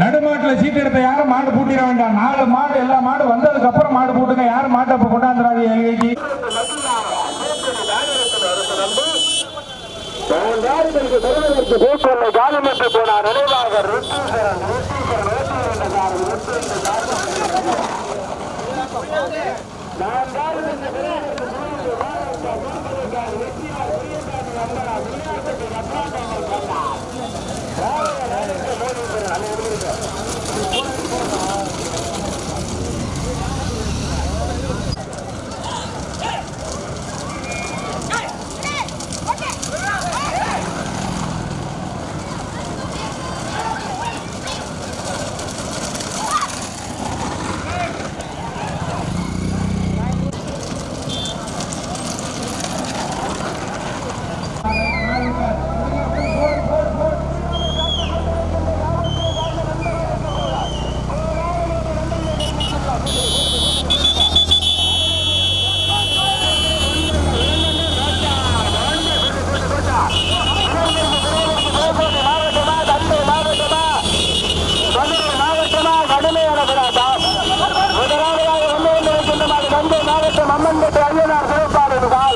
நடுமாட்டில் சீட்டு எடுத்த யாரும் மாடு பூட்டிட வேண்டாம் நாலு மாடு எல்லா மாடு வந்ததுக்கு அப்புறம் மாடு பூட்டுங்க யாரும் மாட்டை இப்ப கொண்டாந்துடாதீங்க எல்கைக்கு பூசொல்லை காலிமட்டு போனார் நினைவாக ருத்தீஸ்வரன் மோதீஸ்வரன் அதை Ayun ang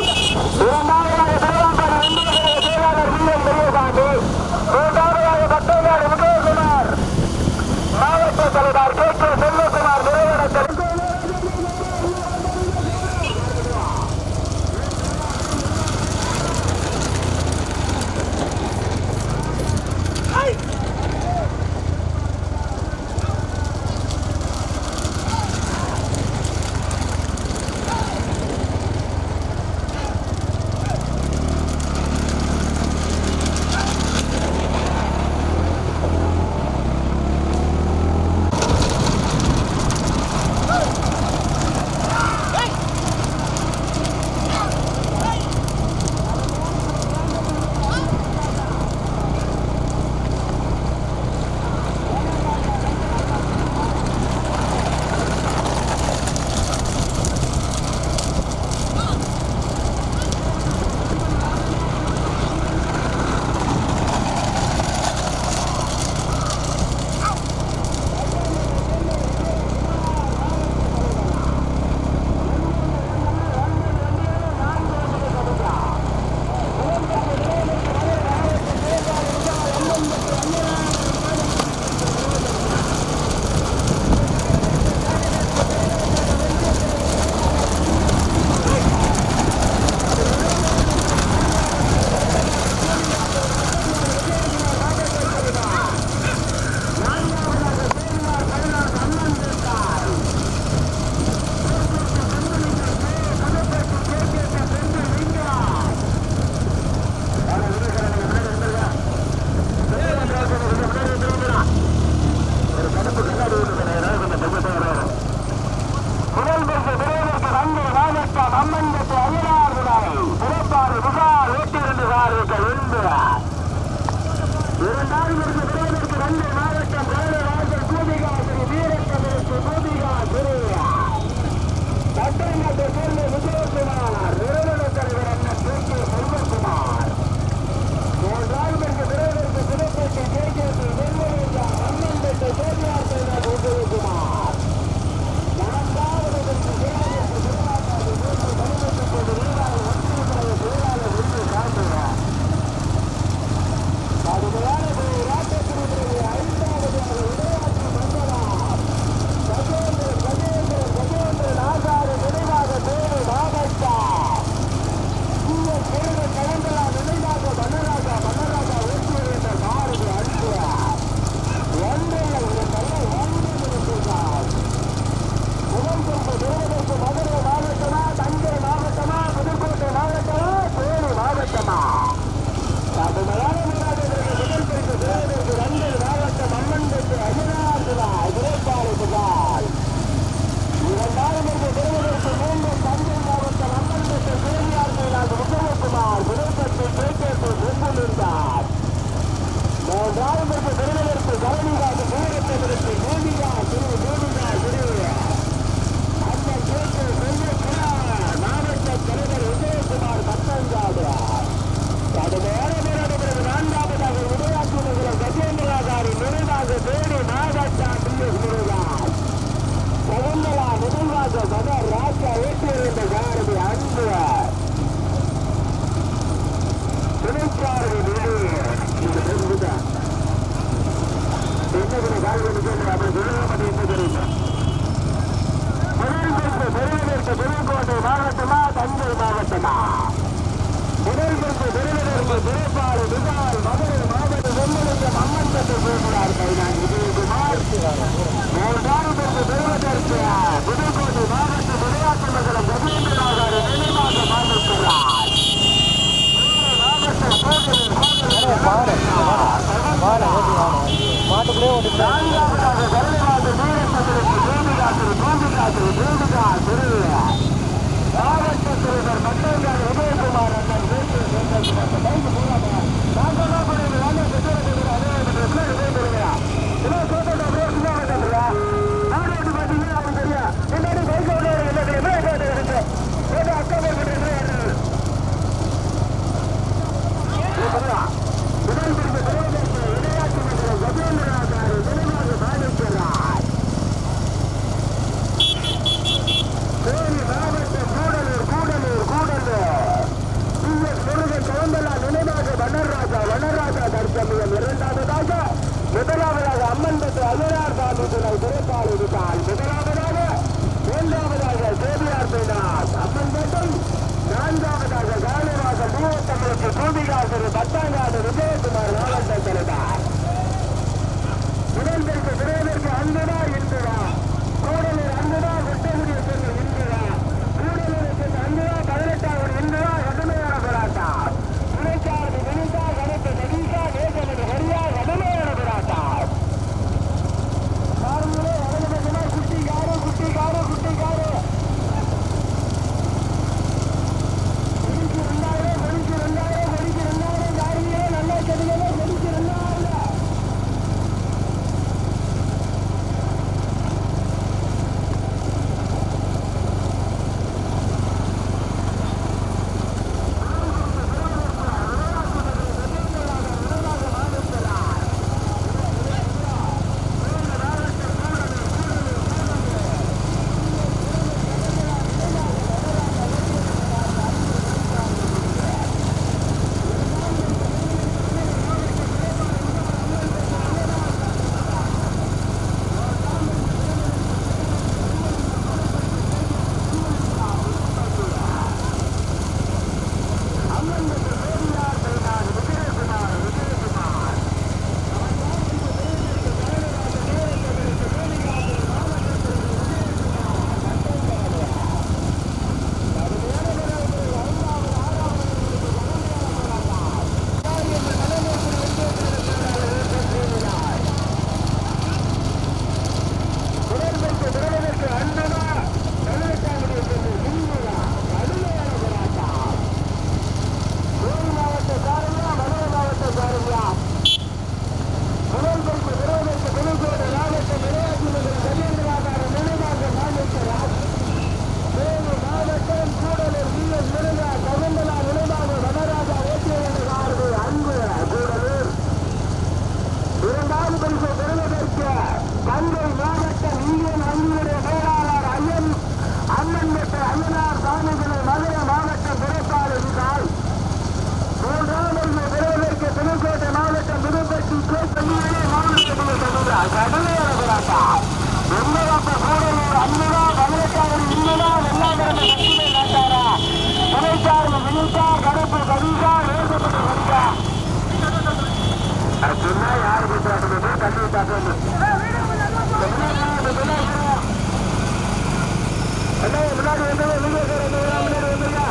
முன்னாடி வந்து முன்னாடி வந்து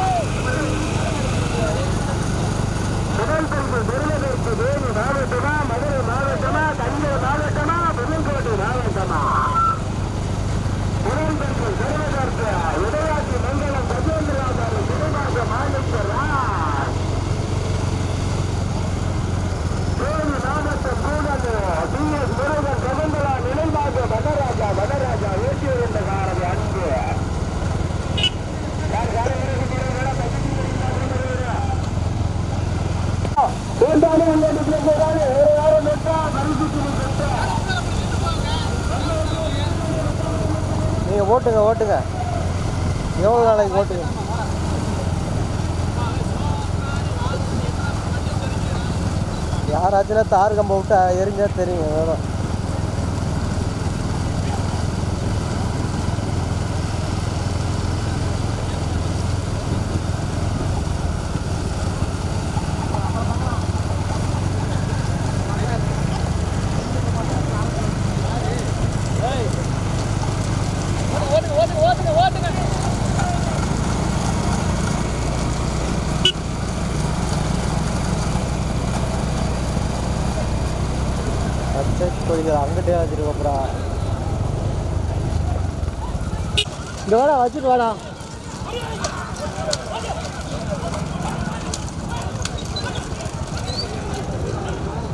புதன்கோட்டை பெருமதற்கு வேணும் மாவட்டமா மதுரை மாவட்டமா தஞ்சை மாவட்டமா புதன்கோட்டை மாவட்டமா ஓட்டுங்க எவ்வளோ நாளைக்கு ஓட்டுங்க யாராச்சுன்னா தார் கம்பை விட்டு எரிஞ்சா தெரியும் வேணும்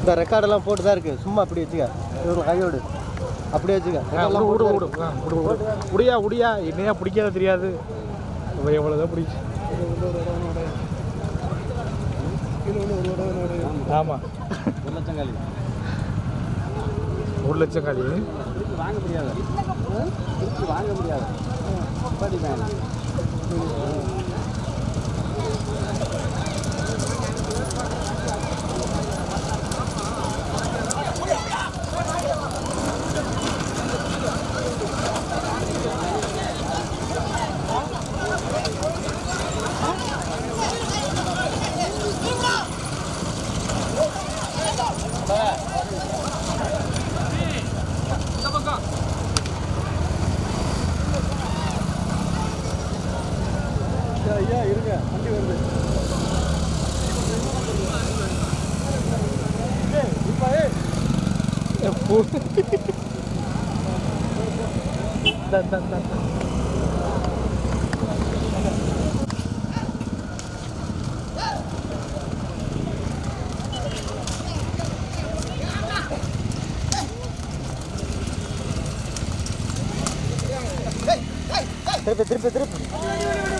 இந்த ரெக்கார்டெல்லாம் போட்டு தான் இருக்கு. சும்மா அப்படி வச்சுக்க. இவங்க கையோடு. அப்படியே வச்சுக்க. முடியா முடியா என்னையா பிடிக்காத தெரியாது. எவ்வளோதான் பிடிச்சி. ஆமாம் ஒரு லட்சம் காலி. ஒரு லட்சம் காலி. வாங்க முடியாது. திருப்பி வாங்க முடியாது. திருப்பி திருப்பி திருப்பி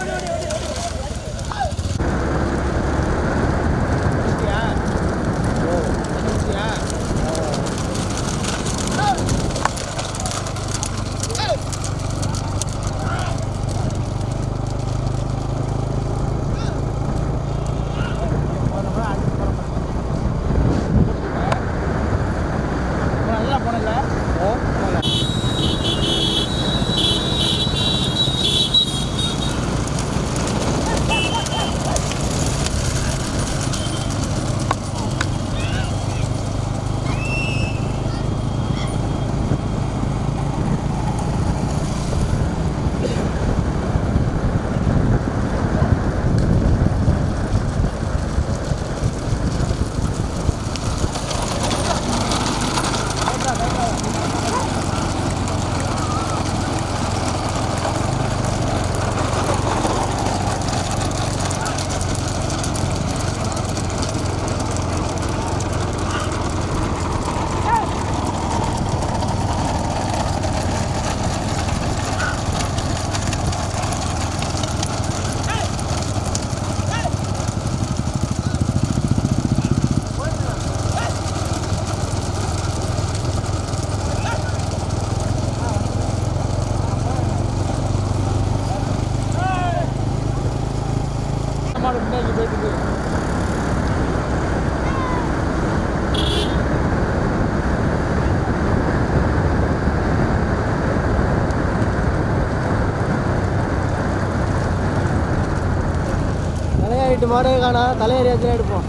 தலையாயிட்டு மாடே காணா தலையறியாச்சும் எடுப்போம்.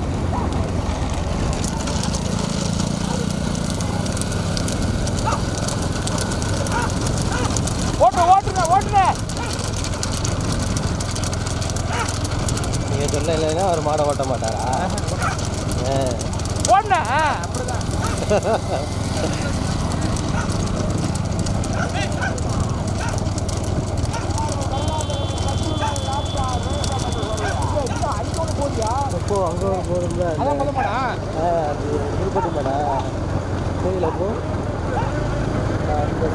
ஓட்டு ஓட்டுங்க ஓட்டுங்க. நீங்கள் சொல்ல இல்லைன்னா ஒரு மாடை ஓட்ட மாட்டாரா? ஆ. ஓடுன அப்படிதான். அப்போ அங்கே ஆ அது திருப்பதி மாடா கோயில் அப்போ ஆ, அந்த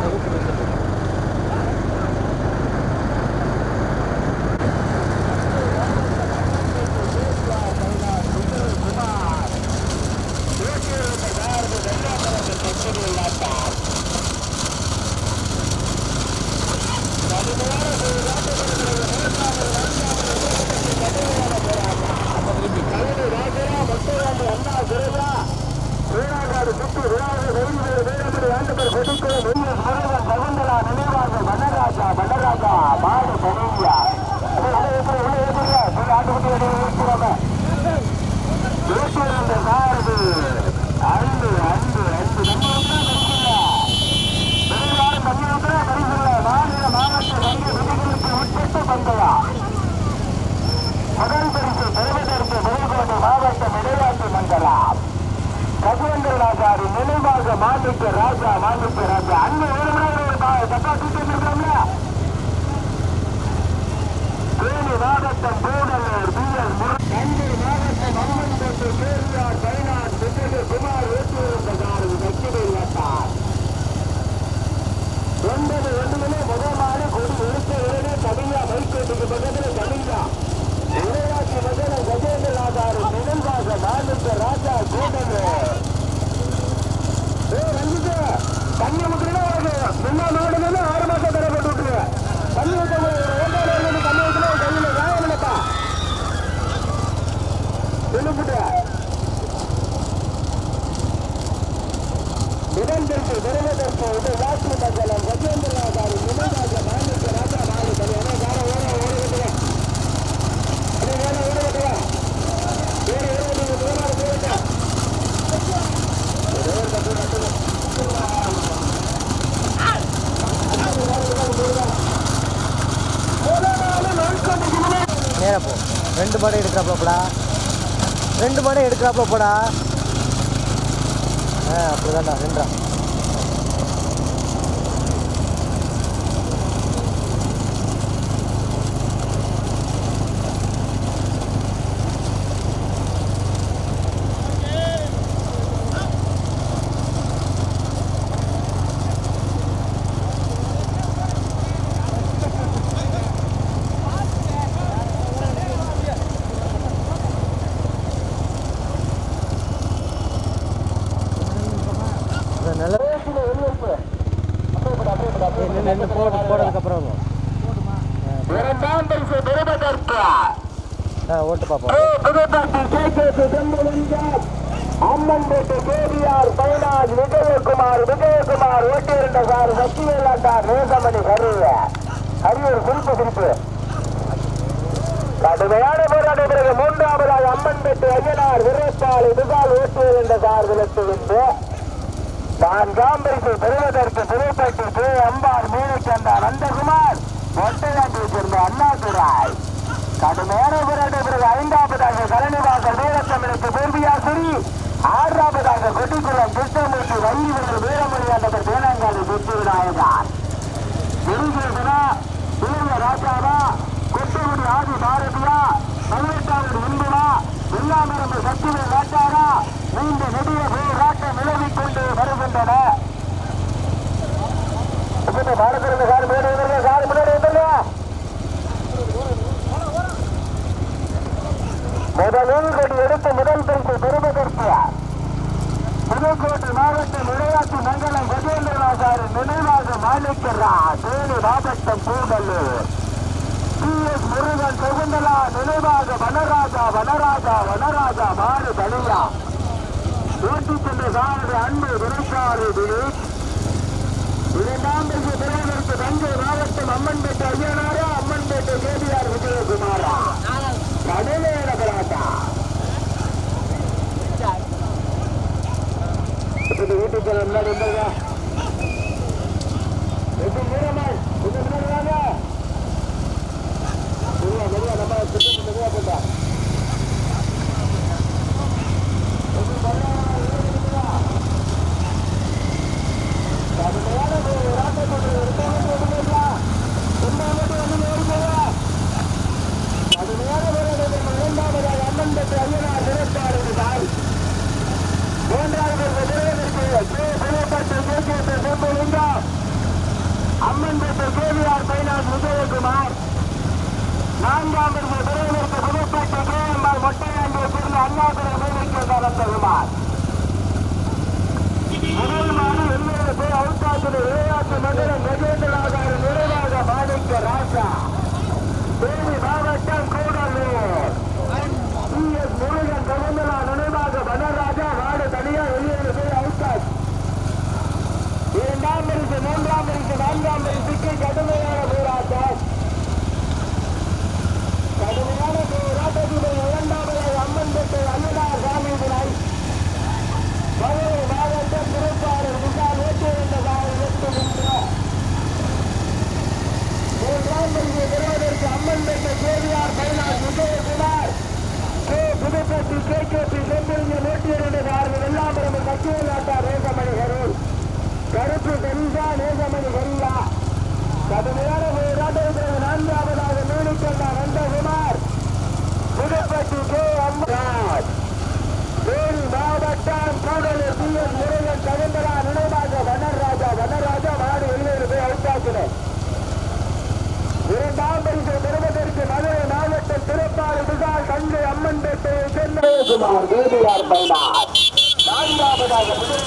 திருப்பதி. மாணிக்க ராஜா அண்ணன் ஒரு தப்பா தூக்கி வந்திருக்கோம்ல தேனி மாவட்டம் பூடலூர் தஞ்சை மாவட்டம் பேரியார் குமார் ஒன்பது ஒன்றுமே முதல் மாடு கொடி எடுத்த உடனே தமிழா வைக்கோட்டுக்கு பக்கத்தில் எல்லா நாடுகளும் ரெண்டு போடா. ஆ அப்படிதான்டா நின்றான் இந்த நல்ல நின்று நின்று போடு போடுறதுக்கப்புறம் இரண்டாம் பரிசு பெறுவதற்கு ஆ ஓட்டு பார்ப்போம் புதுப்பட்டி கேகேபி செம்புலிங்கம் அம்மன் பேட்டு கேபிஆர் பைனாஜ் விஜயகுமார் விஜயகுமார் ஓட்டியிருந்த சார் சக்திவேலாண்டார் நேசமணி கருவ. அரியூர் குறிப்பு குறிப்பு. கடுமையான போராட்ட பிறகு மூன்றாவதாக அம்மன் பெட்டு ஐயனார் விரைப்பாளை விசால் ஓட்டியிருந்த சார் விலக்கு விட்டு. நான்காம் பரிசு பெறுவதற்கு புதுப்பட்டி கே. அம்பார் மீனச்சந்தா நந்தகுமார் ஒட்டையாண்டியை சேர்ந்த அண்ணாதுராய் கடுமையான போராட்ட பிறகு ஐந்தாவதாக கலனிவாசல் வீரத்தமிழுக்கு பூர்வியாசுரி ஆறாவதாக கொட்டிக்குளம் கிருஷ்ணமூர்த்தி வள்ளிவர்கள் வீரமணி ஆண்டவர் தேனாங்காலி வெற்றி விநாயகர். விருதுனா இளைய ராஜாவா கொட்டுகுடி ஆதி பாரதியா பதினெட்டாவது இந்துனா எல்லாமரம்பு சக்திவே ராஜாரா நீண்ட நெடிய போராட்டம் நிலவிக் கொண்டு வருகின்றன. பாரதிருந்த சார் முன்னாடி வந்துருங்க சார் முன்னாடி வந்துருங்க முதலில் கொடி எடுத்து முதல் பரிசு பெறுவதற்கு புதுக்கோட்டை மாவட்டம் விளையாட்டு மங்கலம் கஜேந்திரநாதார் நினைவாக மாணிக்கரா தேனி மாவட்டம் பூங்கல்லூர் டி எஸ். முருகன் சகுந்தலா நினைவாக வனராஜா வனராஜா வனராஜா மாறு தனியா. நூற்றி சென்ற சாரதி அன்பு விரைக்காறு திலீப் இரண்டாம் பரிசு பெறுவதற்கு தஞ்சை மாவட்டம் அம்மன்பேட்டை ஐயனாரா அம்மன்பேட்டை கேபிஆர் விஜயகுமாரா கடுமையான போராட்டா இப்படி வீட்டுக்கு முன்னாடி பார். நான்காம் விருது விரைவிற்கு புதுப்பேட்டை கேஎம்ஆர் மொட்டையாண்டியை சேர்ந்த அண்ணாதுரை மேலிக்கு நந்தகுமார் முதல் மாடு வெள்ளேறு போய் அவுட்டாத்தில் விளையாட்டு மண்டலம் கஜேந்திரநாதர் நிறைவாக மாணிக்க ராஜா. தேனி மாவட்டம் கூடலூர். எஸ். முருகன் நினைவாக வனராஜா வெளியேறு இரண்டாம் பரிசு மூன்றாம் பரிசு நான்காம் பரிசுக்கு கடுமையான இரண்டு பேர் செல்லுமார் வேதியார் பைனார். நான்காவதாக முதல்